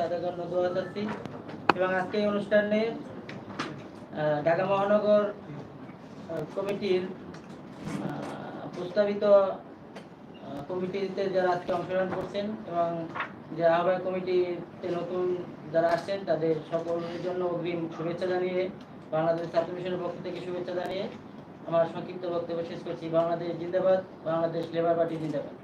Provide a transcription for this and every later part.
তাদের জন্য দোয়া এবং আজকে এই অনুষ্ঠানে ঢাকা মহানগর কমিটির প্রস্তাবিত কমিটিতে যারা আজকে অংশগ্রহণ করছেন এবং যে আহ্বায়ক কমিটিতে নতুন যারা আসছেন, তাদের সকলের জন্য অগ্রিম শুভেচ্ছা জানিয়ে, বাংলাদেশ ছাত্র মিশনের পক্ষ থেকে শুভেচ্ছা জানিয়ে আমার সংক্ষিপ্ত বক্তব্য শেষ করছি। বাংলাদেশ জিন্দাবাদ, বাংলাদেশ লেবার পার্টি জিন্দাবাদ।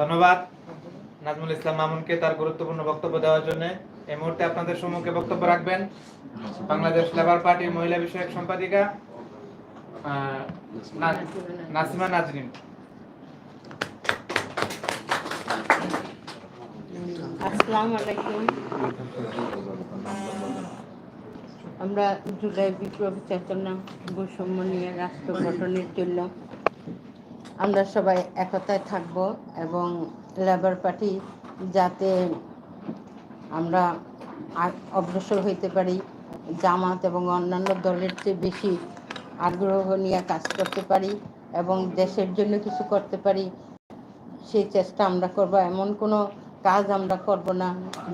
ধন্যবাদ। নাজমুল ইসলাম মামুনকে তার গুরুত্বপূর্ণ বক্তব্য দেওয়ার জন্য এই মুহূর্তে আপনাদের সম্মুখে বক্তব্য রাখবেন বাংলাদেশ লেবার পার্টির মহিলা বিষয়ক সম্পাদিকা নাসিমা নাজরিন। আমরা জুলাই বিপ্লব চেতনা বৈষম্য নিয়ে রাষ্ট্র গঠনের জন্য আমরা সবাই একতায় থাকব এবং লেবার পার্টি যাতে আমরা অগ্রসর হইতে পারি, জামাত এবং অন্যান্য দলের চেয়ে বেশি আগ্রহ নিয়ে কাজ করতে পারি এবং দেশের জন্য কিছু করতে পারি, সেই চেষ্টা আমরা করব। এমন কোনো কাজ আমরা করব না,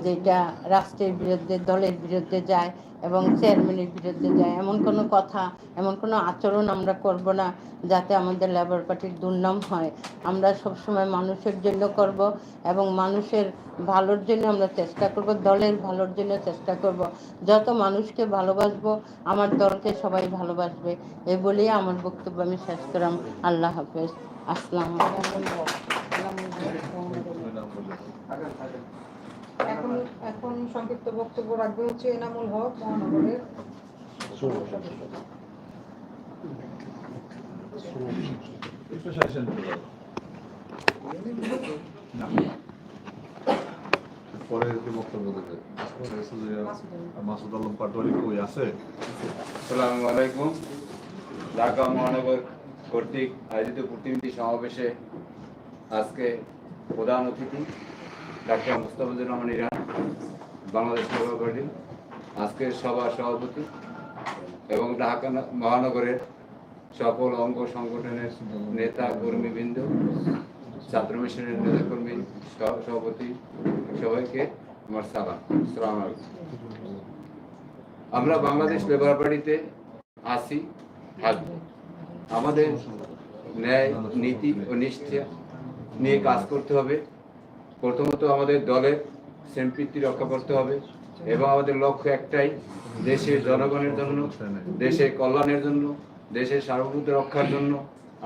যেটা রাষ্ট্রের বিরুদ্ধে, দলের বিরুদ্ধে যায় এবং চেয়ারম্যানের বিরুদ্ধে যায়। এমন কোনো কথা, এমন কোনো আচরণ আমরা করব না যাতে আমাদের লেবার পার্টির দুর্নাম হয়। আমরা সবসময় মানুষের জন্য করব এবং মানুষের ভালোর জন্য আমরা চেষ্টা করব, দলের ভালোর জন্য চেষ্টা করব। যত মানুষকে ভালোবাসবো, আমার দলকে সবাই ভালোবাসবে। এ বলেই আমার বক্তব্য আমি শেষ করলাম। আল্লাহ হাফেজ। আসসালামু আলাইকুম এখন সংক্ষিপ্ত বক্তব্য রাখবে হচ্ছে এনামুল হক মহানগরের পরে যে বক্তব্য দেবে? মাসুদ আলম পাটোয়ারি কই আছে? আসসালামু আলাইকুম। ঢাকা মহানগর কর্তৃক আয়োজিত প্রতিনিধি সমাবেশে আজকে প্রধান অতিথি ডাক্তার মুস্তাফিজুর রহমান ইরান, বাংলাদেশ পার্টি আজকের সভা সভাপতি এবং ঢাকা মহানগরের সকল অঙ্গ সংগঠনের নেতা কর্মীবৃন্দ, ছাত্র মিশনের নেতা কর্মী সভাপতি সবাইকে আমার সালাম সালাম আমরা বাংলাদেশ লেবার পার্টিতে আসি থাকব আমাদের ন্যায়, নীতি ও নিষ্ঠা নিয়ে কাজ করতে হবে। প্রথমত আমাদের দলের সম্পৃক্তি রক্ষা করতে হবে এবং আমাদের লক্ষ্য একটাই, দেশের জনগণের জন্য, দেশের কল্যাণের জন্য, দেশের সার্বভৌমত্ব রক্ষার জন্য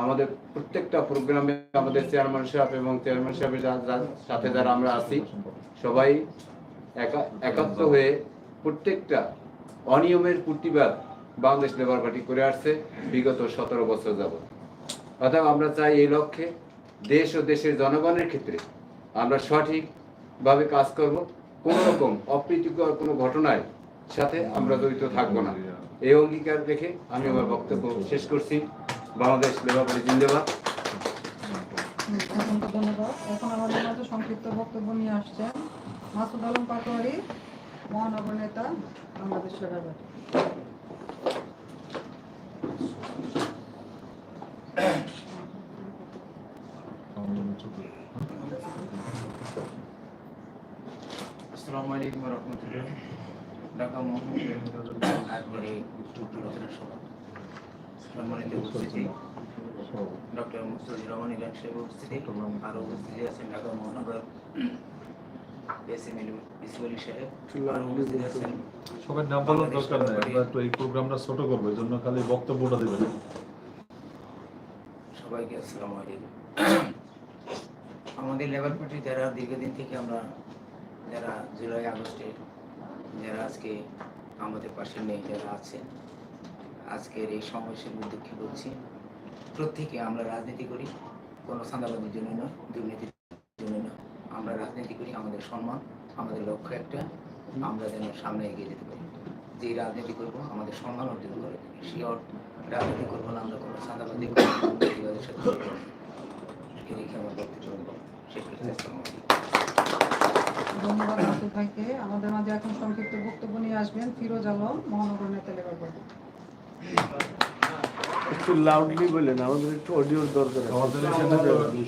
আমাদের প্রত্যেকটা প্রোগ্রামে আমাদের চেয়ারম্যান সাহেব এবং চেয়ারম্যান সাহেবের সাথে যারা আমরা আছি, সবাই একা একাত্ম হয়ে প্রত্যেকটা অনিয়মের প্রতিবাদ বাংলাদেশ লেবার পার্টি করে আসছে বিগত সতেরো বছর যাবত অর্থাৎ আমরা চাই এই লক্ষ্যে দেশ ও দেশের জনগণের ক্ষেত্রে আমরা সঠিকভাবে কাজ করব। কোন রকম অপ্রীতিকর কোনো ঘটনায় সাথে আমরা জড়িত থাকব না। এই অঙ্গীকার রেখে আমি আমার বক্তব্য শেষ করছি। বাংলাদেশ লেবার পার্টি জিন্দাবাদ। ধন্যবাদ। এখন আমাদের মাঝে সংক্ষিপ্ত বক্তব্য নিয়ে আসছেন মাসুদ আলম পাটোয়ারি, মহানগর নেতা, বাংলাদেশ লেবার আসসালামু আলাইকুম রহমতুল্লাহ ঢাকা মহানগরের আজকের এই আলোচনা সভা। সম্মানিত উপস্থিতি ডক্টর মুস্তাফিজুর রহমান ইলান সাহেব উপস্থিতি আরও উপস্থিতি আছেন ঢাকা মহানগর এসএমএল ইসমাইল সাহেব আরও উপস্থিত আছেন। সবাই নাম বলার দরকার নেই আমরা একটু এই প্রোগ্রামটা ছোট করব এই জন্য খালি বক্তব্যটা দেবেন। সবাইকে আসসালামু আলাইকুম। আমাদের লেবার পার্টি যারা দীর্ঘদিন থেকে আমরা যারা জুলাই আগস্টে, যারা আজকে আমাদের পাশে নেই, যারা আছেন, আজকের এই সমাবেশের উদ্যোগে বলছি? প্রত্যেকে আমরা রাজনীতি করি, কোনো সান্দাবাদের জন্য নয়, দুর্নীতির জন্য নয়। আমরা রাজনীতি করি, আমাদের সম্মান, আমাদের লক্ষ্য একটা, আমরা যেন সামনে এগিয়ে যেতে পারি। যে রাজনীতি করব, আমাদের সম্মান অর্জন করে অর- রাজনীতি করব না, আমরা কোনো দুর্নীতিবাদের সাথে রেখে আমার বক্তব্য আলাইকুম। ধন্যবাদ ভাইকে। আমাদের মাঝে এখন সংক্ষিপ্ত বক্তব্য নিয়ে আসবেন ফিরোজ আলম মহানগর নেতা লেবার পার্টি একটু লাউডলি বলেন আমাদের একটু অডিওর দরকার আমাদের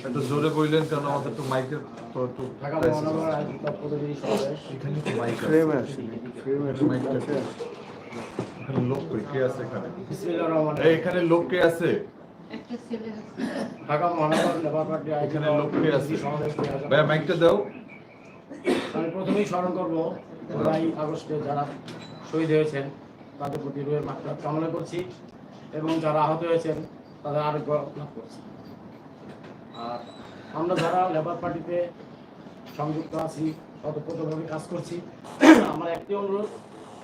একটু জোরে বললেন কারণ আমাদের তো মাইকের তো একটু এখানে তো মাইক আছে। ফ্রেমে আসে ফ্রেমে আছে। লোক কে আছে এখানে? এখানে লোক কে আছে? ঢাকা মহানগর লেবার পার্টি এখানে লোক কে আছে? ভাইয়া মাইকটা দাও। আমি প্রথমেই স্মরণ করব জুলাই আগস্টে যারা শহীদ হয়েছেন, তাদের প্রতি রুহের মাত্রা কামনা করছি এবং যারা আহত হয়েছেন, তাদের আরোগ্য লাভ করছি। আর আমরা যারা লেবার পার্টিতে সংযুক্ত আছি ততপ্রতভাবে কাজ করছি, আমার একটি অনুরোধ,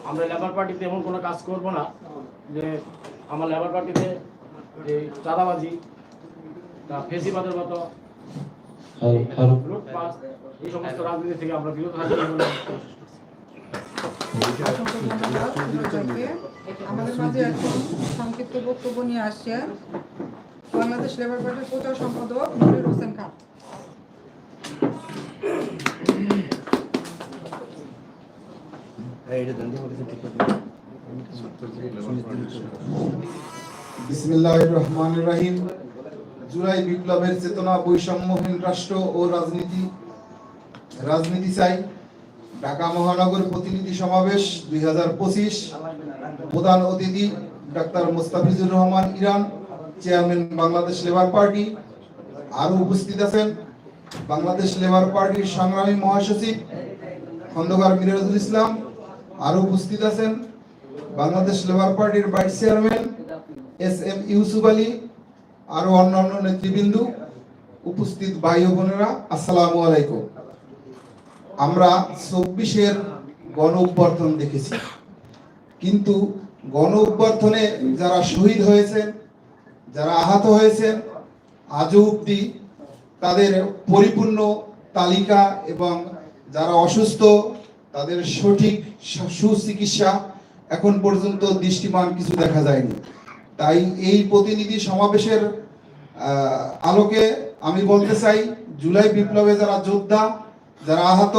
আমরা লেবার পার্টিতে এমন কোনো কাজ করব না যে আমার লেবার পার্টিতে এই চাঁদাবাজি ফেসিবাদের মতো এই সমস্ত রাজনীতি থেকে আমরা বিরত আমাদের মাঝে এখন সংক্ষিপ্ত বক্তব্য নিয়ে আসছেন বাংলাদেশ লেবার পার্টির প্রচার সম্পাদক নরির হোসেন খান। বিসমিল্লাহির রহমানির রহিম। জুলাই বিপ্লবের চেতনা বৈষম্যহীন রাষ্ট্র ও রাজনীতি রাজনীতি চাই। ঢাকা মহানগর প্রতিনিধি সমাবেশ দুই হাজার পঁচিশ। প্রধান অতিথি doctor Mostafizur Rahman Iran, chairman Bangladesh Labour party. আরও উপস্থিত আছেন বাংলাদেশ লেবার পার্টির সংগ্রামী মহাসচিব খন্দকার মিরাজুল ইসলাম। আরও উপস্থিত আছেন বাংলাদেশ লেবার পার্টির vice chairman S M Yusuf Ali. আরও অন্যান্য নেতৃবৃন্দ উপস্থিত ভাই বোনেরা, আসসালামু আলাইকুম। আমরা চব্বিশের গণ অভ্যর্থন দেখেছি। কিন্তু গণ অভ্যর্থনে যারা শহীদ হয়েছেন, যারা আহত হয়েছেন, আজও অব্দি তাদের পরিপূর্ণ তালিকা এবং যারা অসুস্থ, তাদের সঠিক সুচিকিৎসা এখন পর্যন্ত দৃষ্টিমান, কিছু দেখা যায়নি। তাই এই প্রতিনিধি সমাবেশের আলোকে আমি বলতে চাই জুলাই বিপ্লবে যারা যোদ্ধা যারা আহত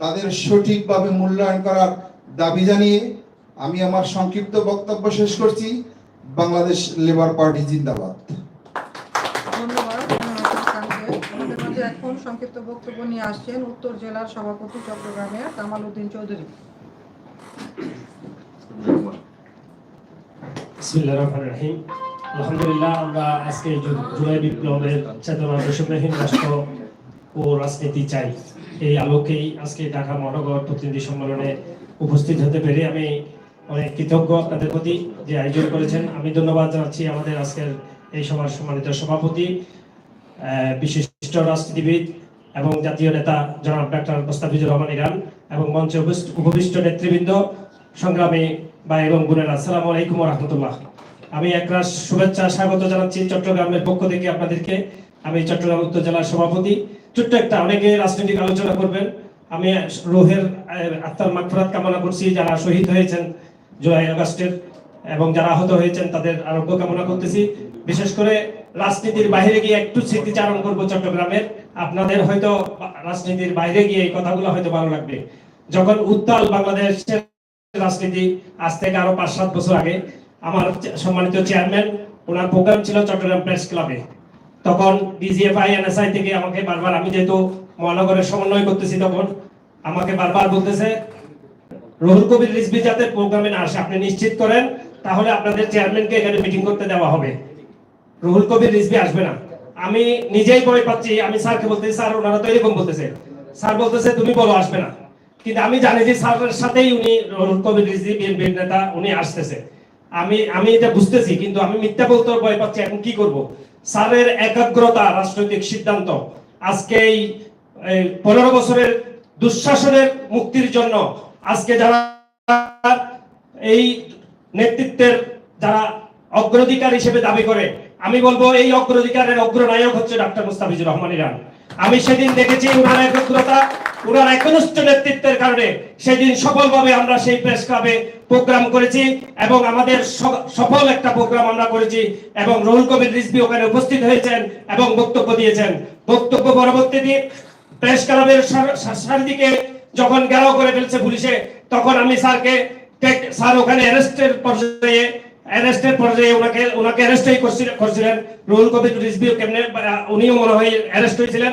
তাদের সঠিকভাবে মূল্যায়ন করার দাবি জানিয়ে আমি আমার সংক্ষিপ্ত বক্তব্য শেষ করছি। বাংলাদেশ লেবার পার্টি জিন্দাবাদ। এখন সংক্ষিপ্ত বক্তব্য নিয়ে আসছেন উত্তর জেলার সভাপতি চট্টগ্রামের কামাল উদ্দিন চৌধুরী। আজকে বিপ্লবের ও রাজনীতি চাই। এই আলোকেই আজকে ঢাকা প্রতিনিধি সম্মেলনে উপস্থিত হতে পেরে আমি অনেক কৃতজ্ঞ আপনাদের প্রতি যে আয়োজন করেছেন। আমি ধন্যবাদ জানাচ্ছি আমাদের আজকের এই সভার সম্মানিত সভাপতি বিশিষ্ট রাজনীতিবিদ এবং জাতীয় নেতা জনাব ডাক্তার মোস্তাফিজুর রহমান ইরান এবং মঞ্চে উপবিষ্ট নেতৃবৃন্দ, সংগ্রামী ভাই এবং বোনেরা, আসসালামু আলাইকুম রহমতুল্লাহ। আমি একরাশ শুভেচ্ছা, স্বাগত জানাচ্ছি চট্টগ্রামের পক্ষ থেকে আপনাদেরকে। আমি চট্টগ্রাম উত্তর জেলার সভাপতি। ছোট্ট একটা অনেকে রাজনৈতিক আলোচনা করবেন। আমি রোহের আত্মার মাগফিরাত কামনা করছি, যারা শহীদ হয়েছেন জুলাই আগস্টের এবং যারা আহত হয়েছেন, তাদের আরোগ্য কামনা করতেছি। বিশেষ করে রাজনীতির বাইরে গিয়ে একটু স্মৃতিচারণ করব চট্টগ্রামের। আপনাদের হয়তো রাজনীতির বাইরে গিয়ে এই কথাগুলো হয়তো ভালো লাগবে। যখন উত্তাল বাংলাদেশের রাজনীতি আজ থেকে আরও পাঁচ সাত বছর আগে আমার সম্মানিত চেয়ারম্যান, ওনার প্রোগ্রাম ছিল চট্টগ্রাম প্রেস ক্লাবে। তখন ডিজিএফআই এনএসআই থেকে আমাকে বারবার, আমি যেহেতু মহানগরের সমন্বয় করতেছি তখন, আমাকে বারবার বলতেছে, রুহুল কবির রিজভি যাতে প্রোগ্রামে না আসে, আপনি নিশ্চিত করেন, তাহলে আপনাদের চেয়ারম্যানকে এখানে মিটিং করতে দেওয়া হবে। রুহুল কবির রিজভি আসবে না। আমি নিজেই ভয় পাচ্ছি, আমি স্যারকে বলতেছি, স্যার, ওনারা তো এরকম বলতেছে। স্যার বলতেছে, তুমি বলো, আসবে না। কিন্তু আমি জানি যে স্যারের সাথেই উনি কবির রিজভি বিএনপির নেতা, উনি আসতেছে। আমি আমি এটা বুঝতেছি, কিন্তু আমি মিথ্যা বলতে ভয় পাচ্ছি, এখন কি করব? স্যারের একাগ্রতা, রাজনৈতিক সিদ্ধান্ত, আজকে এই পনেরো বছরের দুঃশাসনের মুক্তির জন্য, আজকে যারা এই নেতৃত্বের যারা অগ্রাধিকার হিসেবে দাবি করে, আমি বলব এই অগ্রাধিকারের অগ্রনায়ক হচ্ছে ডক্টর মুস্তাফিজুর রহমান ইরান। আমি সেদিন দেখেছি, উনার একাগ্রতা উনার একনিষ্ঠ নেতৃত্বের কারণে সেদিন সফলভাবে আমরা সেই প্রেস ক্লাবে প্রোগ্রাম করেছি এবং আমাদের সফল একটা প্রোগ্রাম আমরা করেছি এবং কবির রিজভি ওখানে উপস্থিত হয়েছেন এবং বক্তব্য দিয়েছেন। বক্তব্য পরবর্তীতে প্রেস ক্লাবের যখন ঘেরাও করে ফেলছে পুলিশে, তখন আমি স্যারকে স্যার ওখানে অ্যারেস্টের পর্যায়ে অ্যারেস্টের পর্যায়ে ওনাকে ওনাকে অ্যারেস্টই করছিলেন। রুহুল কবির রিজভিও কেমনে উনিও মনে হয় অ্যারেস্ট হয়েছিলেন।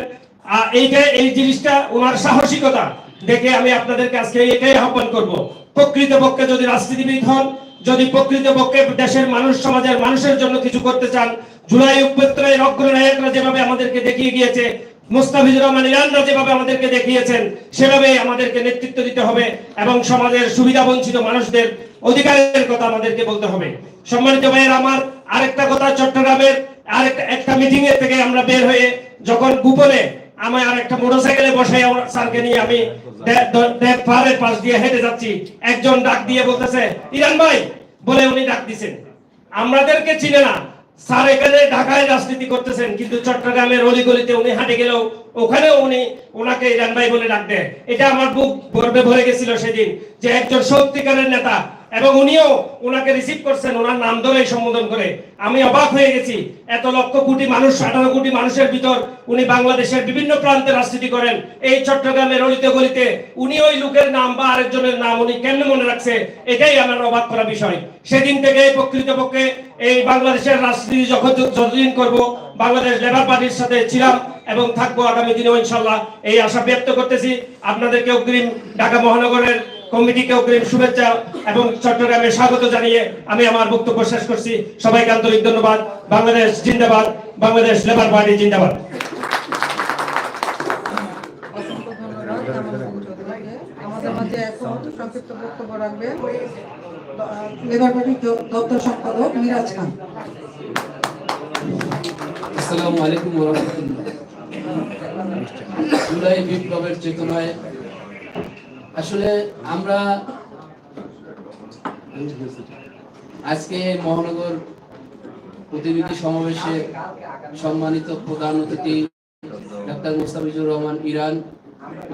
এইটা, এই জিনিসটা ওনার সাহসিকতা দেখে আমি আপনাদেরকে আজকে এটাই আহ্বান করব। প্রকৃত পক্ষে যদি রাজনীতিবিদ হন, যদি প্রকৃত পক্ষে দেশের মানুষ, সমাজের মানুষের জন্য কিছু করতে চান, জুলাই উপত্যকায় অগ্রনায়করা যেভাবে আমাদেরকে দেখিয়ে গিয়েছে, মুস্তাফিজুর রহমান ইরানরা যেভাবে আমাদেরকে দেখিয়েছেন সেভাবে আমাদেরকে নেতৃত্ব দিতে হবে এবং সমাজের সুবিধা বঞ্চিত মানুষদের অধিকারের কথা আমাদেরকে বলতে হবে। সম্মানিত ভাইয়ের, আমার আরেকটা কথা, চট্টগ্রামের আরেকটা, একটা মিটিং এর থেকে আমরা বের হয়ে যখন গোপনে আমি আর একটা মোটরসাইকেলে বসে স্যারকে নিয়ে আমি পাহাড়ের পাশ দিয়ে হেঁটে যাচ্ছি। একজন ডাক দিয়ে বলতেছে, ইরান ভাই, বলে উনি ডাক দিছেন। আমাদেরকে চিনে না। স্যার এখানে ঢাকায় রাজনীতি করতেছেন, কিন্তু চট্টগ্রামের অলিগলিতে উনি হাঁটে গেলেও ওখানেও উনি ওনাকে ইরান ভাই বলে ডাক দেয়। এটা আমার বুক গর্বে ভরে গেছিল সেদিন যে একজন সত্যিকারের নেতা এবং উনিও ওনাকে রিসিভ করছেন ওনার নাম ধরে সম্বোধন করে। আমি অবাক হয়ে গেছি, এত লক্ষ কোটি মানুষ আঠারো কোটি মানুষের ভিতর উনি বাংলাদেশের বিভিন্ন প্রান্তে রাজনীতি করেন। এই চট্টগ্রামের অলিতে গলিতে উনি ওই লোকের নাম বা আরেকজনের নাম উনি কেন মনে রাখছে, এটাই আমার অবাক করা বিষয়। সেদিন থেকে প্রকৃতপক্ষে এই বাংলাদেশের রাজনীতি যখন যতদিন করব, বাংলাদেশ লেবার পার্টির সাথে ছিলাম এবং থাকব আগামী দিনেও ইনশাল্লাহ, এই আশা ব্যক্ত করতেছি। আপনাদেরকে অগ্রিম ঢাকা মহানগরের কমিটিকে অগ্রিম শুভেচ্ছা এবং চট্টগ্রামে স্বাগত জানিয়ে আমি আমার বক্তব্য শেষ করছি। সবাইকে আন্তরিক ধন্যবাদ। বাংলাদেশ জিন্দাবাদ বাংলাদেশ লেবার পার্টি জিন্দাবাদ। আমাদের মাঝে এখন সংক্ষিপ্ত বক্তব্য রাখবেন। লেবার পার্টির দপ্তর সম্পাদক মিরাজ খান। আসসালামু আলাইকুম ওরহামতুল্লাহ জুলাই বিপ্লবের চেতনায় আসলে আমরা আজকে মহানগর প্রতিনিধি সমাবেশে সম্মানিত প্রধান অতিথি ডাক্তার মুস্তাফিজুর রহমান ইরান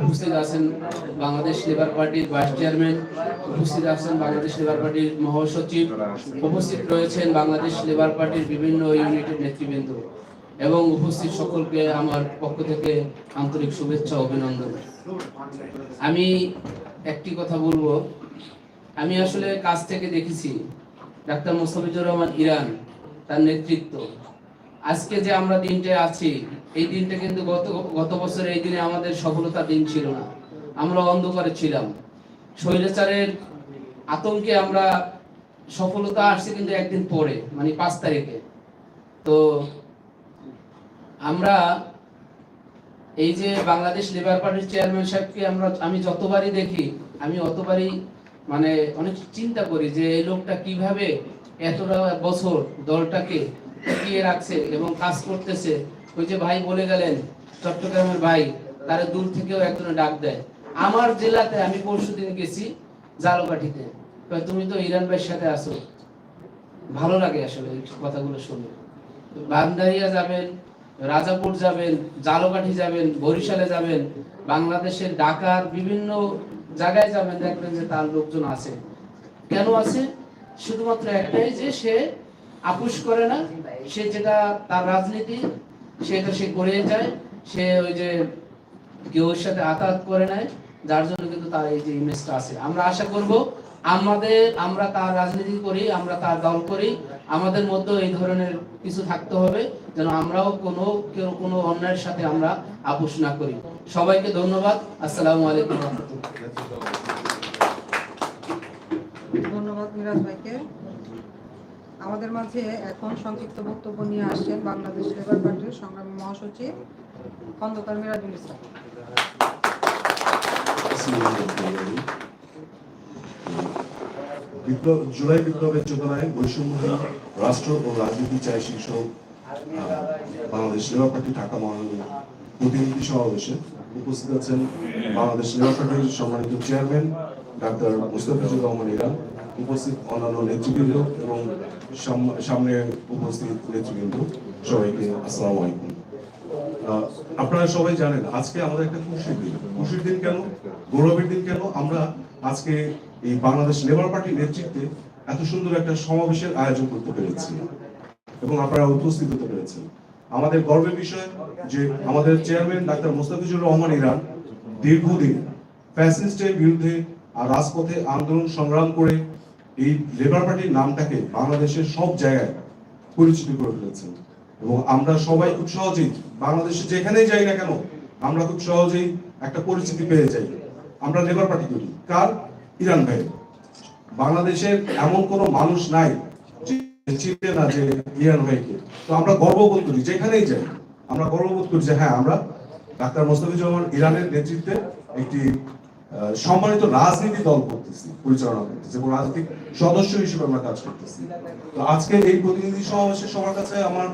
উপস্থিত আছেন বাংলাদেশ লেবার পার্টির ভাইস চেয়ারম্যান, উপস্থিত আছেন বাংলাদেশ লেবার পার্টির মহাসচিব, উপস্থিত রয়েছেন বাংলাদেশ লেবার পার্টির বিভিন্ন ইউনিটের নেতৃবৃন্দ। এবং উপস্থিত সকলকে আমার পক্ষ থেকে আন্তরিক শুভেচ্ছা অভিনন্দন। আমি একটি কথা বলব। আমি আসলে কাছ থেকে দেখেছি, ডাক্তার মোস্তাফিজুর রহমান ইরান, তার নেতৃত্ব। আজকে যে আমরা দিনটা আছি, এই দিনটা কিন্তু গত গত বছর এই দিনে আমাদের সফলতার দিন ছিল না। আমরা অন্ধকারে ছিলাম। স্বৈরাচারের আতঙ্কে আমরা সফলতা আসছে কিন্তু একদিন পরে মানে পাঁচ তারিখে। তো আমরা এই যে বাংলাদেশ লেবার পার্টির চেয়ারম্যান সাহেবকে আমরা আমি যতবারই দেখি, আমি অতবারই মানে অনেক চিন্তা করি যে এই লোকটা কীভাবে এতটা বছর দলটাকে টিকিয়ে রাখছে এবং কাজ করতেছে। ওই যে ভাই বলে গেলেন, চট্টগ্রামের ভাই, তারা দূর থেকেও একজনে ডাক দেয়। আমার জেলাতে আমি পরশু দিন গেছি জালকাঠিতে তুমি তো ইরান ভাইয়ের সাথে আছো। ভালো লাগে আসলে কথাগুলো শুনে। বান্দারিয়া যাবেন রাজাপুর যাবেন, জালকাঠি যাবেন, বরিশালে যাবেন, বাংলাদেশের ঢাকার বিভিন্ন জায়গায় যাবেন, দেখবেন যে তার লোকজন আছে। কেন আছে? শুধুমাত্র একটাই যে সে আপুস করে না, সে যেটা তার রাজনীতি, সেটা সে করে যায়, সে ওই যে কেউ সাথে আঘাত করে নেয়, যার জন্য কিন্তু তার এই যে ইমেজটা আছে। আমরা আশা করব, আমাদের, আমরা তার রাজনীতি করি, আমরা তার দল করি আমাদের মধ্যে এই ধরনের কিছু থাকতে হবে যেন আমরাও কোনো কেউ কোনো অন্যায়ের সাথে আমরা আপোষ না করি। সবাইকে ধন্যবাদ। আসসালামু আলাইকুম ধন্যবাদ মিরাজ ভাইকে। আমাদের মাঝে এখন সংক্ষিপ্ত বক্তব্য নিয়ে আসছেন বাংলাদেশ লেবার পার্টির সংগ্রামী মহাসচিব খন্দকার মিরাজুল ইসলাম। বিপ্লব, জুলাই বিপ্লবের চেতনায় বৈষম্যহীন রাষ্ট্র ও রাজনীতি চাই শীর্ষক বাংলাদেশ লেবার পার্টি ঢাকা মহানগর প্রতিনিধি সমাবেশে উপস্থিত আছেন বাংলাদেশ লেবার পার্টির সম্মানিত চেয়ারম্যান ডাক্তার মুস্তাফিজুর রহমান ইরান, উপস্থিত অন্যান্য নেতৃবৃন্দ এবং সাম- সামনে উপস্থিত নেতৃবৃন্দ। সবাইকে আসসালামু আলাইকুম। আপনারা সবাই জানেন, আজকে আমাদের একটা খুশির দিন। খুশির দিন কেন? গৌরবের দিন কেন? আমরা আজকে এই বাংলাদেশ লেবার পার্টির নেতৃত্বে এত সুন্দর একটা সমাবেশের আয়োজন করতে পেরেছি। এবং আপনারা উপস্থিত হতে পেরেছেন। আমাদের গর্বের বিষয় যে আমাদের চেয়ারম্যান ডাক্তার মোস্তাফিজুর রহমান ইরান দীর্ঘদিন ফ্যাসিস্টের বিরুদ্ধে আর রাজপথে আন্দোলন সংগ্রাম করে এই লেবার পার্টির নামটাকে বাংলাদেশের সব জায়গায় পরিচিত করে ফেলেছেন। এবং আমরা সবাই খুব সহজেই বাংলাদেশে যেখানেই যাই না কেন, আমরা খুব সহজেই একটা পরিচিতি পেয়ে যাই। আমরা লেবার পার্টি করি। কার? ইরান ভাই বাংলাদেশের এমন কোনো মানুষ নাই যে চিনবে না যে ইরান ভাইকে। তো আমরা গর্ববোধ করি, যেখানেই যাই, আমরা গর্ববোধ করি যে হ্যাঁ আমরা ডাক্তার ইরানের নেতৃত্বে একটি সম্মানিত রাজনীতি দল করতেছি, পরিচালনা করতেছি এবং রাজনৈতিক সদস্য হিসেবে আমরা কাজ করতেছি। তো আজকে এই প্রতিনিধি সমাবেশে সবার কাছে আমার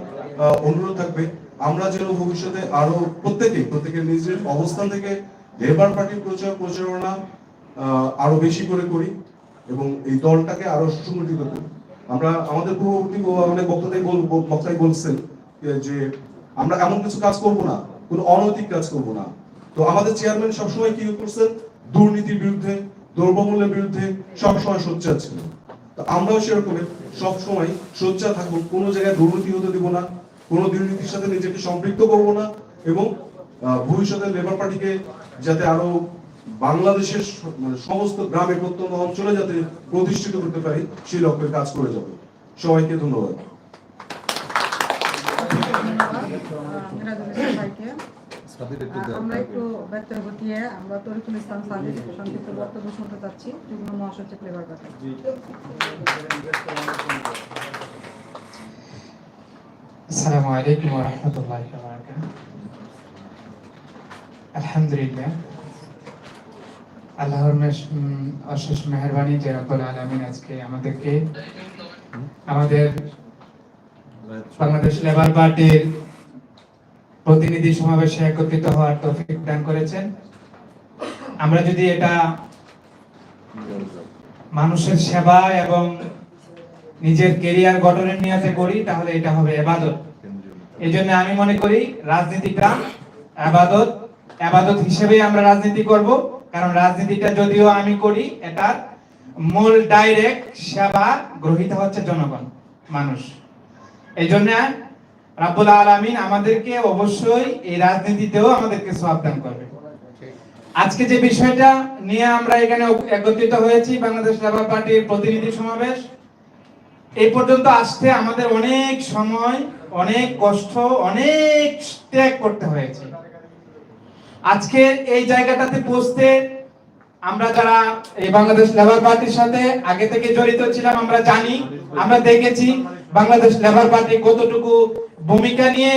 অনুরোধ থাকবে, আমরা যেন ভবিষ্যতে আরও প্রত্যেকে প্রত্যেকের নিজের অবস্থান থেকে লেবার পার্টির প্রচার প্রচারণা আরও বেশি করে করি এবং এই দলটাকে আরও সুসংগঠিত করি। আমরা, আমাদের পূর্ববর্তী অনেক বক্তাই বক্তাই বলছেন যে আমরা এমন কিছু কাজ করব না, কোনো অনৈতিক কাজ করব না। তো আমাদের চেয়ারম্যান সবসময় কি করছেন? দুর্নীতির বিরুদ্ধে, দ্রব্যমূল্যের বিরুদ্ধে সবসময় সোচ্চার ছিল তো আমরাও সেরকম সবসময় সোচ্চার থাকব কোনো জায়গায় দুর্নীতি হতে দিব না, কোনো দুর্নীতির সাথে নিজেকে সম্পৃক্ত করব না এবং ভবিষ্যতে লেবার পার্টিকে যাতে আরও বাংলাদেশের মানে সমস্ত গ্রামে প্রত্যন্ত অঞ্চলে যাতে প্রতিষ্ঠিত করতে পারি সেই লক্ষ্যে কাজ করে যাব। সবাইকে ধন্যবাদ। আমরা একটু আমরা তরিকুল ইসলাম সাদিক সংক্ষিপ্ত বক্তব্য শুনতে চাচ্ছি। যুগ্ম মহাসচিব লেবার পার্টি আসসালামু আলাইকুম ওয়া রাহমাতুল্লাহি ওয়া বারাকাতুহু। আলহামদুলিল্লাহ। আল্লাহর অশেষ মেহরবানি, যে রব্বুল আলামিন আজকে আমাদেরকে, আমাদের বাংলাদেশ লেবার পার্টির প্রতিনিধি সমাবেশে একত্রিত হওয়ার তৌফিক দান করেছেন। আমরা যদি এটা মানুষের সেবা এবং নিজের কেরিয়ার গঠনের নিয়তে করি, তাহলে এটা হবে এবাদত। এই জন্য আমি মনে করি, রাজনীতিটা আবাদত আবাদত হিসেবে আমরা রাজনীতি করব। কারণ রাজনীতিটা যদিও আমি করি, এটার মূল ডাইরেক্ট সেবা গ্রহীতা হচ্ছে জনগণ, মানুষ। এই জন্য রাব্বুল আলামিন আমাদেরকে অবশ্যই এই রাজনীতিতেও আমাদেরকে সাবধান করবে। আজকে যে বিষয়টা নিয়ে আমরা এখানে একত্রিত হয়েছি, বাংলাদেশ লেবার পার্টির প্রতিনিধি সমাবেশ এই পর্যন্ত আসতে আমাদের অনেক সময়, অনেক কষ্ট, অনেক ত্যাগ করতে হয়েছে। আজকে এই জায়গাটাতে পৌঁছতে আমরা যারা এই বাংলাদেশ লেবার পার্টির সাথে আগে থেকে জড়িত ছিলাম, আমরা জানি, আমরা দেখেছি বাংলাদেশ লেবার পার্টি কতটুকু ভূমিকা নিয়ে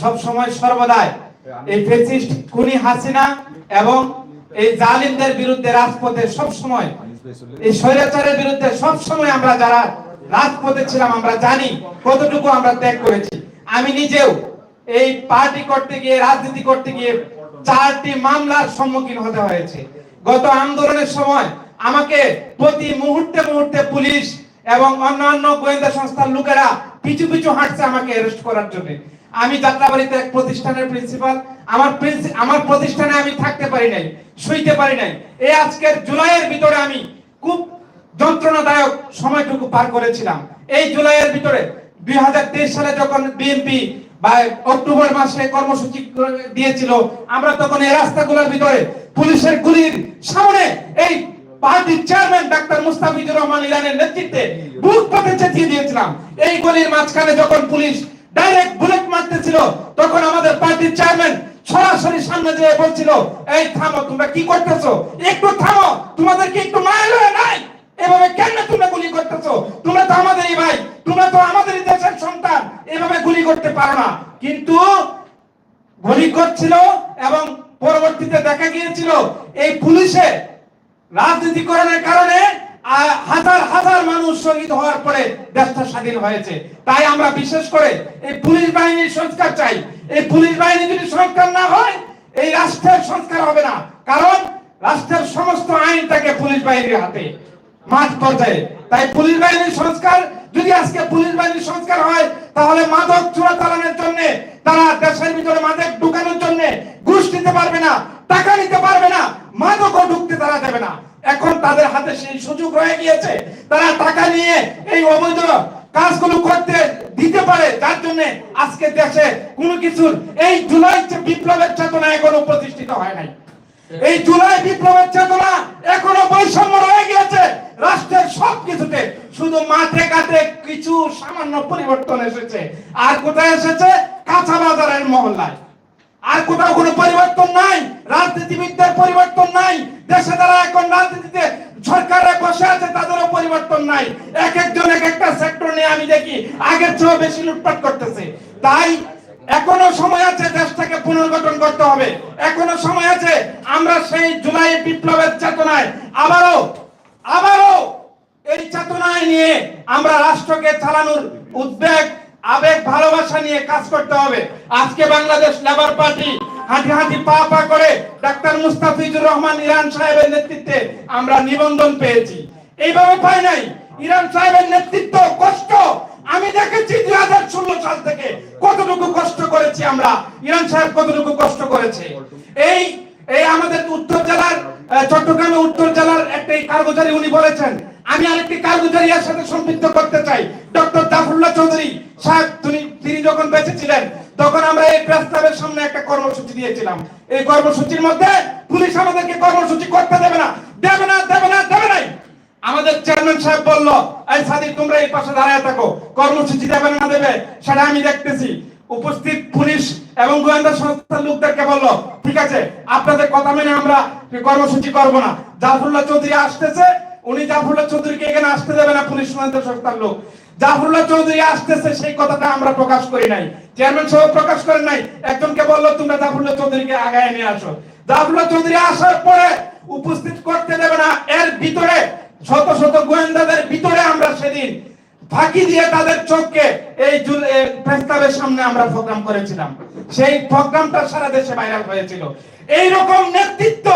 সব সময় সর্বদাই এই ফেসিস্ট খুনি হাসিনা এবং এই জালিমদের বিরুদ্ধে রাজপথে সব সময়, এই স্বৈরাচারের বিরুদ্ধে সব সময় আমরা যারা রাজপথে ছিলাম, আমরা জানি কতটুকু আমরা ত্যাগ করেছি। আমি নিজেও এই পার্টি করতে গিয়ে, রাজনীতি করতে গিয়ে চারটি মামলার সম্মুখীন হতে হয়েছে। গত আন্দোলনের সময় আমাকে প্রতি মুহূর্তে মুহূর্তে পুলিশ এবং অন্যান্য গোয়েন্দা সংস্থার লোকেরা পিছু পিছু হাঁটছে আমাকে অ্যারেস্ট করার জন্য। আমি যাত্রাবাড়িতে এক প্রতিষ্ঠানের প্রিন্সিপাল আমার আমার প্রতিষ্ঠানে আমি থাকতে পারি নাই, শুইতে পারি নাই। এই আজকের জুলাইয়ের ভিতরে আমি খুব যন্ত্রণাদায়ক সময়টুকু পার করেছিলাম। এই জুলাইয়ের ভিতরে দুই হাজার তেইশ সালে যখন বিএনপি বা অক্টোবর মাসে কর্মসূচি দিয়েছিল, আমরা তখন এই রাস্তাগুলোর ভিতরে পুলিশের গুলির সামনে এই পার্টির চেয়ারম্যান ডাক্তার মুস্তাফিজুর রহমান ইরানের নেতৃত্বে বুক চেঁচিয়ে দিয়েছিলাম। এই গলির মাঝখানে যখন পুলিশ ডাইরেক্ট বুলেট মারতেছিল, তখন আমাদের পার্টির চেয়ারম্যান সরাসরি সামনে যেয়ে বলছিল, এই থামো, তোমরা কি করতেছো? একটু থামো তোমাদের কি একটু মায়া নাই? এভাবে কেন তোমরা গুলি করতেছো? তোমরা তো আমাদেরই ভাই, তোমরা তো আমাদেরই দেশের সন্তান, এভাবে গুলি করতে পারো না। কিন্তু গুলি করছিল এবং পরবর্তীতে দেখা গিয়েছিল, এই পুলিশে রাজনীতিকরণের কারণে হাজার হাজার মানুষ শহীদ হওয়ার পরে দেশটা স্বাধীন হয়েছে। তাই আমরা বিশেষ করে এই পুলিশ বাহিনীর সংস্কার চাই। এই পুলিশ বাহিনী যদি সংস্কার না হয়, এই রাষ্ট্রের সংস্কার হবে না। কারণ রাষ্ট্রের সমস্ত আইন থাকে পুলিশ বাহিনীর হাতে। মাঠ পর্যায়ে। তাই পুলিশ বাহিনীর সংস্কার, যদি আজকে পুলিশ বাহিনীর সংস্কার হয়, তাহলে মাদক চোরা চালানোর জন্য, তারা দেশের ভিতরে মাদক ঢুকানোর জন্য ঘুষ নিতে পারবে না, টাকা নিতে পারবে না, মাদকও ঢুকতে তারা দেবে না। এখন তাদের হাতে সেই সুযোগ রয়ে গিয়েছে, তারা টাকা নিয়ে এই অবৈধ কাজগুলো করতে দিতে পারে, যার জন্য আজকে দেশে কোনো কিছুর এই জুলাই বিপ্লবের চেতনা এখনও প্রতিষ্ঠিত হয় নাই। এই জুলাই বিপ্লবের চেতনা এখনও বৈষম্য রয়ে গিয়েছে। রাষ্ট্রের সব কিছুতে শুধু মাঠে ঘাটে কিছু সামান্য পরিবর্তন এসেছে। আর কোথায় এসেছে? কাঁচা বাজারের মহল্লায়। আর কোথাও কোনো পরিবর্তন নাই, রাজনীতিবিদদের পরিবর্তন নাই, দেশে যারা এখন রাজনীতিতে সরকারে বসে আছে, তাদেরও পরিবর্তন নাই। এক একজন এক একটা সেক্টর নিয়ে আমি দেখি, আগের চেয়েও বেশি লুটপাট করতেছে। তাই এখনও সময় আছে দেশটাকে পুনর্গঠন করতে হবে। এখনও সময় আছে, আমরা সেই জুলাই বিপ্লবের চেতনায় আবারও আবারও এই চেতনায় নিয়ে আমরা রাষ্ট্রকে চালানোর উদ্বেগ, আবেগ, ভালোবাসা নিয়ে কাজ করতে হবে। আজকে বাংলাদেশ লেবার পার্টি হাঁটি হাঁটি পা পা করে ডাক্তার মুস্তাফিজুর রহমান ইরান সাহেবের নেতৃত্বে আমরা নিবন্ধন পেয়েছি। এইভাবে পাই নাই। ইরান সাহেবের নেতৃত্ব কষ্ট আমি দেখেছি দুই হাজার ষোলো সাল থেকে কতটুকু কষ্ট করেছি আমরা। ইরান সাহেব কতটুকু কষ্ট করেছে। এই এই আমাদের উত্তর জেলার চট্টগ্রামে উত্তর জেলার একটা কারগুজারি উনি বলেছেন। আমি আরেকটি কারগুজারি এর সাথে সম্পৃক্ত করতে চাই। ডক্টর জাফরুল্লাহ চৌধুরী সাহেব, তিনি তিনি যখন বেঁচে ছিলেন তখন আমরা এই প্রেস ক্লাবের সামনে একটা কর্মসূচি দিয়েছিলাম। এই কর্মসূচির মধ্যে পুলিশ আমাদেরকে কর্মসূচি করতে দেবে না। দেবে না দেবে না আমাদের চেয়ারম্যান সাহেব বলল, এই সাদিক, তোমরা এই পাশে দাঁড়ায় থাকো। কর্মসূচি দেবে না দেবে, সেটা আমি দেখতেছি। উপস্থিত পুলিশ এবং গোয়েন্দা সংস্থার লোকদেরকে বলল, ঠিক আছে, আপনাদের কথা মেনে আমরা কর্মসূচি করব না। জাফরুল্লাহ চৌধুরী আসতেছে, উনি জাফরুল্লাহ চৌধুরীকে এখানে আসতে দেবে না, পুলিশ গোয়েন্দা সংস্থার লোক। জাফরুল্লাহ চৌধুরী আসতেছে, সেই কথাটা আমরা প্রকাশ করি নাই। চেয়ারম্যান সাহেব প্রকাশ করেন নাই, একজনকে বলল, তোমরা জাফরুল্লাহ চৌধুরীকে আগায় নিয়ে আসো। জাফরুল্লাহ চৌধুরী আসার পরে উপস্থিত করতে দেবে না, এর ভিতরে শত শত গোয়েন্দাদের ভিতরে আমরা সেদিন ফাঁকি দিয়ে তাদের চোখকে এই জুল- এ, প্রেস ক্লাবের সামনে আমরা প্রোগ্রাম করেছিলাম। সেই প্রোগ্রামটা সারা দেশে ভাইরাল হয়েছিল। এই রকম নেতৃত্ব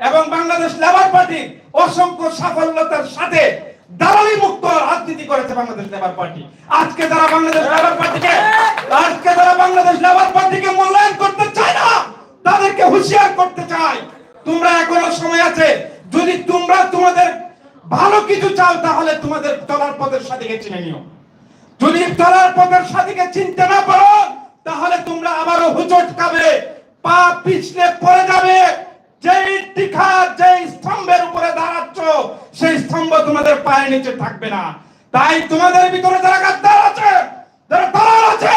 এবং বাংলাদেশ লেবার পার্টি অসংখ্য সাফল্যতার সাথে দালালি মুক্ত রাজনীতি করেছে বাংলাদেশ লেবার পার্টি। আজকে যারা বাংলাদেশ লেবার পার্টিকে আজকে যারা বাংলাদেশ লেবার পার্টিকে মূল্যায়ন করতে চায় না তাদেরকে হুঁশিয়ার করতে চাই তোমরা এখনও সময় আছে। যদি তোমরা তোমাদের ভালো কিছু চাও তাহলে তোমাদের চলার পথের সাথীকে চিনে নিও। যদি চলার পথের সাথীকে চিনতে না পারো, তাহলে তোমরা আবারও হুচট খাবে, পা পিছলে পড়ে যাবে। যেই টিকা যেই স্তম্ভের উপরে দাঁড়াচ্ছ, সেই স্তম্ভ তোমাদের পায়ের নিচে থাকবে না। তাই তোমাদের ভিতরে যারা গাদ্দার আছে, যারা আছে,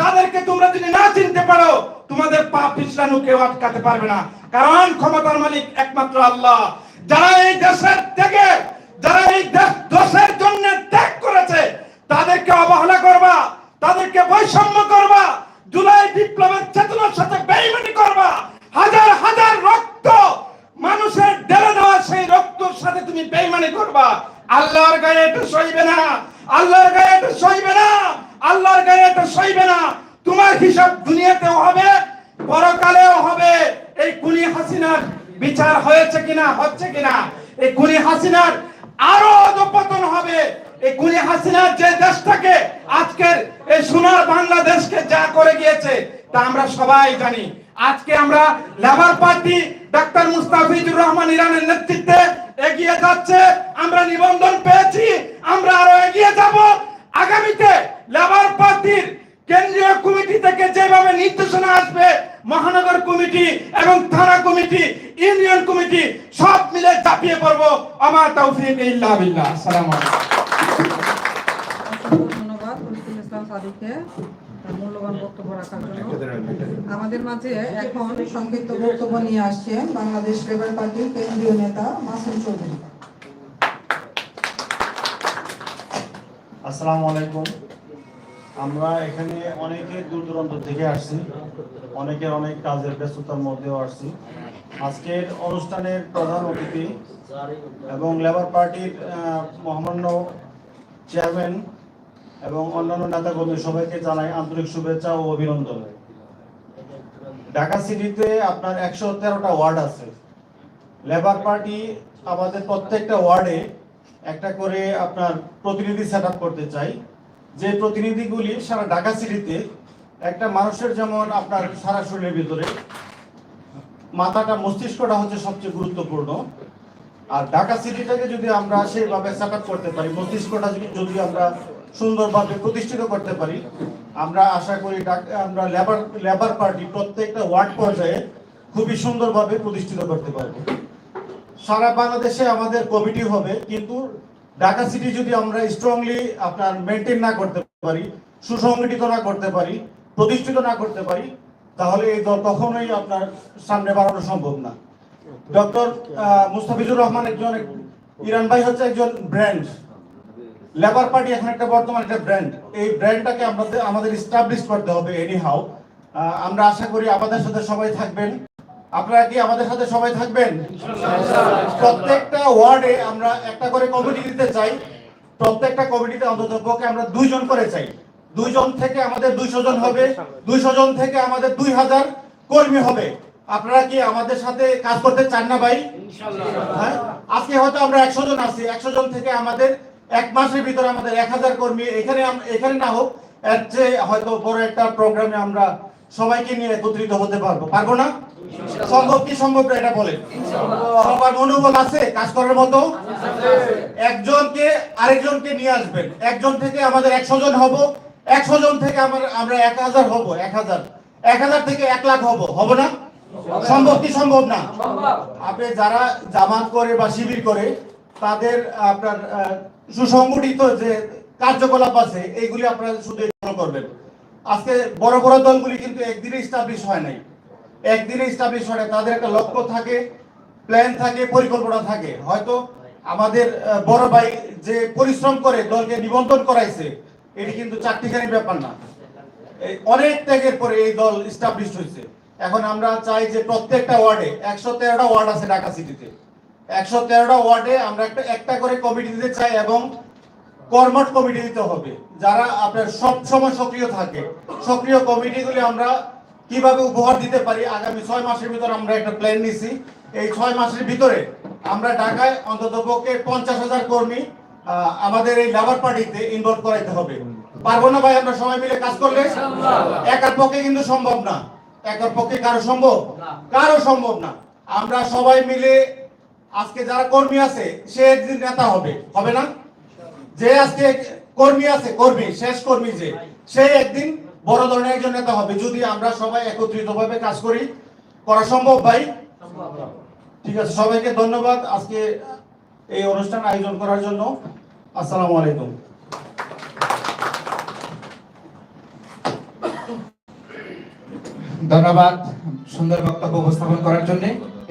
তাদেরকে তোমরা যদি না চিনতে পারো, তোমাদের পা পিছলানো কেউ আটকাতে পারবে না। কারণ ক্ষমতার মালিক একমাত্র আল্লাহ। যারা এই দেশের থেকে, যারা এই দোষের জন্য ত্যাগ করেছে, তাদেরকে অবহেলা করবা, তাদেরকে বৈষম্য করবা, জুলাই বিপ্লবের চেতনার সাথে বেইমানি করবা, হাজার হাজার রক্ত মানুষের ঢেলে দেওয়া, সেই রক্তর সাথে তুমি বেইমানি করবা। আল্লাহর গায়ে এটা সইবে না, আল্লাহর গায়ে এটা সইবে না, আল্লাহর গায়ে এটা সইবে না। তোমার হিসাব দুনিয়াতেও হবে, পরকালেও হবে। এই কুনি হাসিনার বিচার হয়েছে কিনা, হচ্ছে কিনা, এই কুনি হাসিনার আরও অধপতন হবে। এই কুনি হাসিনার যে দেশটাকে আজকের এই সোনার বাংলাদেশকে যা করে গিয়েছে, তা আমরা সবাই জানি। আজকে আমরা Labour party doctor Mustafizur Rahman ইরানের নেতৃত্বে এগিয়ে যাচ্ছে। আমরা নিবন্ধন পেয়েছি, আমরা আরও এগিয়ে যাব। আগামীতে লেবার পার্টির কেন্দ্রীয় কমিটি থেকে যেভাবে নির্দেশনা আসবে মহানগর কমিটি এবং থানা কমিটি ইউনিয়ন কমিটি সব মিলে চাপিয়ে পড়ব। আমার তৌফিক ইল্লা বিল্লাহ। আসসালামু আলাইকুম। ধন্যবাদ সাদিককে মূল্যবান বক্তব্য রাখার জন্য। আমাদের মাঝে এখন সংক্ষিপ্ত বক্তব্য নিয়ে আসছেন বাংলাদেশ লেবার পার্টির কেন্দ্রীয় নেতা মাসুম চৌধুরী। আসসালামু আলাইকুম। আমরা এখানে অনেকে দূর দূরান্ত থেকে আসছি, অনেকে অনেক কাজের ব্যস্ততার মধ্যেও আসছি। আজকের অনুষ্ঠানের প্রধান অতিথি এবং লেবার পার্টির মহামান্য চেয়ারম্যান এবং অন্যান্য নেতাকর্মী সবাইকে জানাই আন্তরিক শুভেচ্ছা ও অভিনন্দন। ঢাকা সিটিতে আপনার একশো তেরোটা ওয়ার্ড আছে। লেবার পার্টি আমাদের প্রত্যেকটা ওয়ার্ডে একটা করে আপনার প্রতিনিধি সেট করতে চাই। যে প্রতিনিধিগুলি সারা ঢাকা সিটিতে একটা মানুষের যেমন আপনার সারা শরীরের ভিতরে মাথাটা মস্তিষ্কটা হচ্ছে সবচেয়ে গুরুত্বপূর্ণ। আর ঢাকা সিটিটাকে যদি আমরা সেইভাবে সেট করতে পারি, মস্তিষ্কটা যদি আমরা সুন্দরভাবে প্রতিষ্ঠিত করতে পারি, আমরা আশা করি আমরা লেবার লেবার পার্টি প্রত্যেকটা ওয়ার্ড পর্যায়ে খুবই সুন্দরভাবে প্রতিষ্ঠিত করতে পারব। সারা বাংলাদেশে আমাদের কমিটি হবে, কিন্তু ঢাকা সিটি যদি আমরা স্ট্রংলি আপনার মেনটেন না করতে পারি, সুসংগঠিত না করতে পারি, প্রতিষ্ঠিত না করতে পারি, তাহলে এই দল কখনোই আপনার সামনে বাড়ানো সম্ভব না। ডক্টর মুস্তাফিজুর রহমান একজন ইরান ভাই হচ্ছে একজন ব্র্যান্ড লেবার পার্টি এখন একটা বর্তমান একটা ব্র্যান্ড এই ব্র্যান্ডটাকে আমাদের আমাদের স্টাবলিশ করতে হবে এনি হাউ আমরা আশা করি আমাদের সাথে সবাই থাকবেন। আপনারা কি আমাদের সাথে সবাই থাকবেন? প্রত্যেকটা ওয়ার্ডে আমরা একটা করে কমিটি দিতে চাই। প্রত্যেকটা কমিটিতে অন্তত পক্ষে আমরা দুইজন করে চাই। দুইজন থেকে আমাদের দুইশো জন হবে, দুইশো জন থেকে আমাদের দুই হাজার কর্মী হবে। আপনারা কি আমাদের সাথে কাজ করতে চান না ভাই? হ্যাঁ? আজকে হয়তো আমরা একশো জন আছি। একশো জন থেকে আমাদের এক মাসের ভিতরে আমাদের এক হাজার কর্মী এখানে এখানে না হোক, এর চেয়ে হয়তো বড় একটা প্রোগ্রামে আমরা সবাইকে নিয়ে একত্রিত হতে পারব। পারব না? সম্ভব কি সম্ভব না এটা বলেন। সবার মনোবল আছে কাজ করার মতো? একজনকে আরেকজনকে নিয়ে আসবেন। একজন থেকে আমাদের একশো জন হব। একশো জন থেকে আমার আমরা এক হাজার হব, এক হাজার। এক হাজার থেকে এক লাখ হব। হব না? সম্ভব কি সম্ভব না? আপনি যারা জামাত করে বা শিবির করে, তাদের আপনার সুসংগঠিত যে কার্যকলাপ আছে এইগুলি আপনারা শুধু করবেন। আজকে বড় বড় দলগুলি কিন্তু একদিনে স্টাবলিশ হয় নাই। একদিনে স্টাবলিশ হয় তাদের একটা লক্ষ্য থাকে প্ল্যান থাকে, পরিকল্পনা থাকে। হয়তো আমাদের বড় ভাই যে পরিশ্রম করে দলকে নিবন্ধন করাইছে, এটি কিন্তু চারটিখানি ব্যাপার না। অনেক ত্যাগের পরে এই দল স্টাবলিশ হয়েছে। এখন আমরা চাই যে প্রত্যেকটা ওয়ার্ডে, একশো তেরোটা ওয়ার্ড আছে ঢাকা সিটিতে। একশো তেরোটা ওয়ার্ডে আমরা একটা একটা করে কমিটি দিতে চাই এবং কর্মঠ কমিটি দিতে হবে। যারা আপনার সব সময় সক্রিয় থাকে, সক্রিয় কমিটিগুলি আমরা কীভাবে উপহার দিতে পারি, আগামী ছয় মাসের ভিতরে আমরা একটা প্ল্যান নিছি। এই ছয় মাসের ভিতরে আমরা ঢাকায় অন্তত পক্ষে পঞ্চাশ হাজার কর্মী আমাদের এই লেবার পার্টিতে ইনভলভ করাইতে হবে। পারব না ভাই আমরা সবাই মিলে কাজ করলে? একার পক্ষে কিন্তু সম্ভব না। একার পক্ষে কারও সম্ভব? কারও সম্ভব না। আমরা সবাই মিলে আজকে যারা কর্মী আছে, সে একদিন নেতা হবে। হবে না? যে আজকে কর্মী আছে, কর্মী, শেষ কর্মী যে, সে একদিন বড় ধরনের একজন নেতা হবে। যদি আমরা সবাই একত্রিত ভাবে কাজ করি, করা সম্ভব ভাই? ঠিক আছে, সবাইকে ধন্যবাদ আজকে এই অনুষ্ঠান আয়োজন করার জন্য। আসসালামু আলাইকুম। ধন্যবাদ সুন্দর বক্তব্য উপস্থাপন করার জন্য।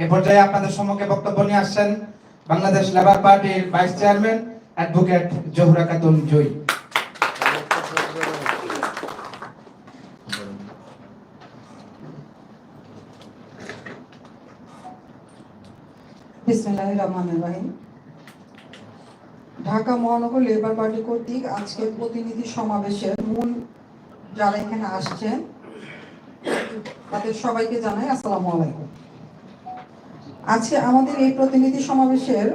এ পর্যায়ে আপনাদের সম্মুখে বক্তব্য নিয়ে আসছেন বাংলাদেশ লেবার পার্টির vice chairman advocate Zahura Khatun Joyee. Dhaka মহানগর লেবার পার্টি কর্তৃক আজকের প্রতিনিধি সমাবেশের মূল যারা এখানে আসছেন, তাদের সবাইকে জানাই আসসালামু আলাইকুম। আজকে আমাদের এই প্রতিনিধি সমাবেশের